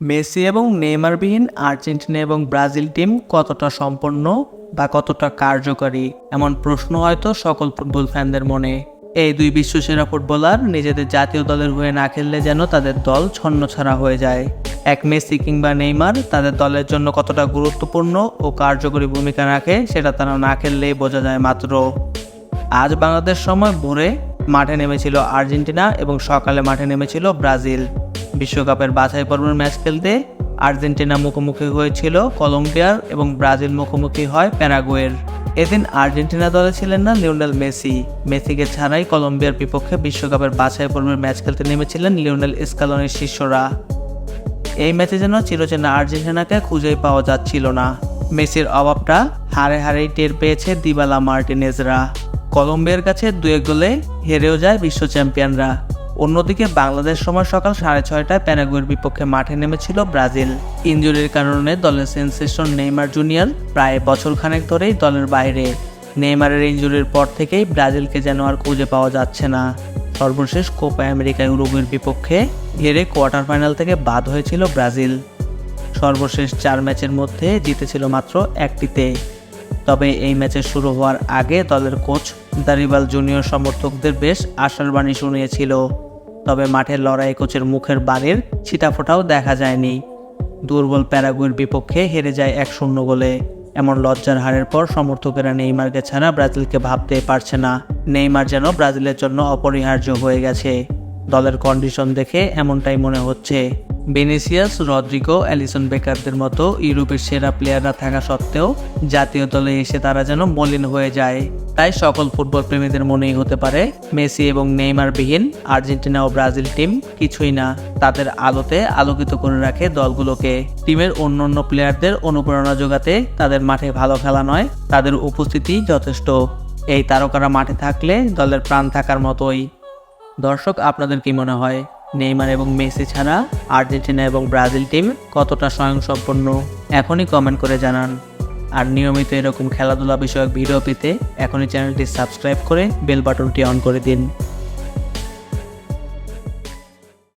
Messi এবং নেইমারবিহীন Argentina এবং ব্রাজিল টিম কতটা সম্পন্ন বা কতটা কার্যকরী? এমন প্রশ্ন হয়তো সকল ফুটবল ফ্যানদের মনে। এই দুই বিশ্বসেরা ফুটবলার নিজেদের জাতীয় দলের হয়ে না খেললে যেন তাদের দল ছন্নছাড়া হয়ে যায়। এক মেসি কিংবা নেইমার তাদের দলের জন্য কতটা গুরুত্বপূর্ণ ও কার্যকরী ভূমিকা রাখে সেটা তারা না খেললেই বোঝা যায় মাত্র। আজ বাংলাদেশ সময় ভোরে মাঠে নেমেছিল আর্জেন্টিনা এবং সকালে মাঠে নেমেছিল ব্রাজিল। বিশ্বকাপের বাছাই পর্বের ম্যাচ খেলতে আর্জেন্টিনা মুখোমুখি হয়েছিল কলম্বিয়ার এবং ব্রাজিল মুখোমুখি হয় প্যারাগুয়ের। এদিন আর্জেন্টিনা দলে ছিলেন না লিওনেল মেসি। মেসিকে ছাড়াই কলম্বিয়ার বিপক্ষে বিশ্বকাপের বাছাই পর্বের ম্যাচ খেলতে নেমেছিলেন লিওনেল স্কালনের শিষ্যরা। এই ম্যাচে যেন চিরচেনা আর্জেন্টিনাকে খুঁজেই পাওয়া যাচ্ছিল না। মেসির অভাবটা হারে হারেই টের পেয়েছে দিবালা মার্টিনেজরা। কলম্বিয়ার কাছে দু এক গোলে হেরেও যায় বিশ্ব চ্যাম্পিয়নরা। অন্যদিকে বাংলাদেশ সময় সকাল সাড়ে ছয়টায় প্যারাগুয়ের বিপক্ষে মাঠে নেমেছিল ব্রাজিল। ইনজুরির কারণে দলের সেন্সেশন নেইমার জুনিয়র প্রায় বছরখানেক ধরেই দলের বাইরে। নেইমারের ইনজুরির পর থেকেই ব্রাজিলকে যেন আর খুঁজে পাওয়া যাচ্ছে না। সর্বশেষ কোপা আমেরিকা ইউরোপের বিপক্ষে হেরে কোয়ার্টার ফাইনাল থেকে বাদ হয়েছিল ব্রাজিল। সর্বশেষ চার ম্যাচের মধ্যে জিতেছিল মাত্র একটিতে। তবে এই ম্যাচের শুরু হওয়ার আগে দলের কোচ দারিবাল জুনিয়র সমর্থকদের বেশ আশার বাণী শুনিয়েছিল। তবে মাঠের লড়াই কোচের মুখের বাড়ির ছিটাফোটাও দেখা যায়নি। দুর্বল প্যারাগুয়ের বিপক্ষে হেরে যায় এক শূন্য গোলে। এমন লজ্জার হারের পর সমর্থকেরা নেইমারকে ছাড়া ব্রাজিলকে ভাবতে পারছে না। নেইমার যেন ব্রাজিলের জন্য অপরিহার্য হয়ে গেছে। দলের কন্ডিশন দেখে এমনটাই মনে হচ্ছে। বেনিসিয়াস রদ্রিগো, অ্যালিসন বেকারদের মতো ইউরোপের সেরা প্লেয়াররা থাকা সত্ত্বেও জাতীয় দলে এসে তারা যেন মলিন হয়ে যায়। তাই সকল ফুটবল প্রেমীদের মনেই হতে পারে মেসি এবং নেইমার বিহীন আর্জেন্টিনা ও ব্রাজিল টিম কিছুই না। তাদের আলোতে আলোকিত করে রাখে দলগুলোকে। টিমের অন্য অন্য প্লেয়ারদের অনুপ্রেরণা যোগাতে তাদের মাঠে ভালো খেলা নয়, তাদের উপস্থিতি যথেষ্ট। এই তারকারা মাঠে থাকলে দলের প্রাণ থাকার মতোই। দর্শক, আপনাদের কি মনে হয়? নেইমার এবং মেসি ছাড়া আর্জেন্টিনা এবং ব্রাজিল টিম কতটা স্বয়ংসম্পন্ন? এখনই কমেন্ট করে জানান। আর নিয়মিত এরকম খেলাধুলা বিষয়ক ভিডিও পেতে এখনই চ্যানেলটি সাবস্ক্রাইব করে বেল বাটনটি অন করে দিন।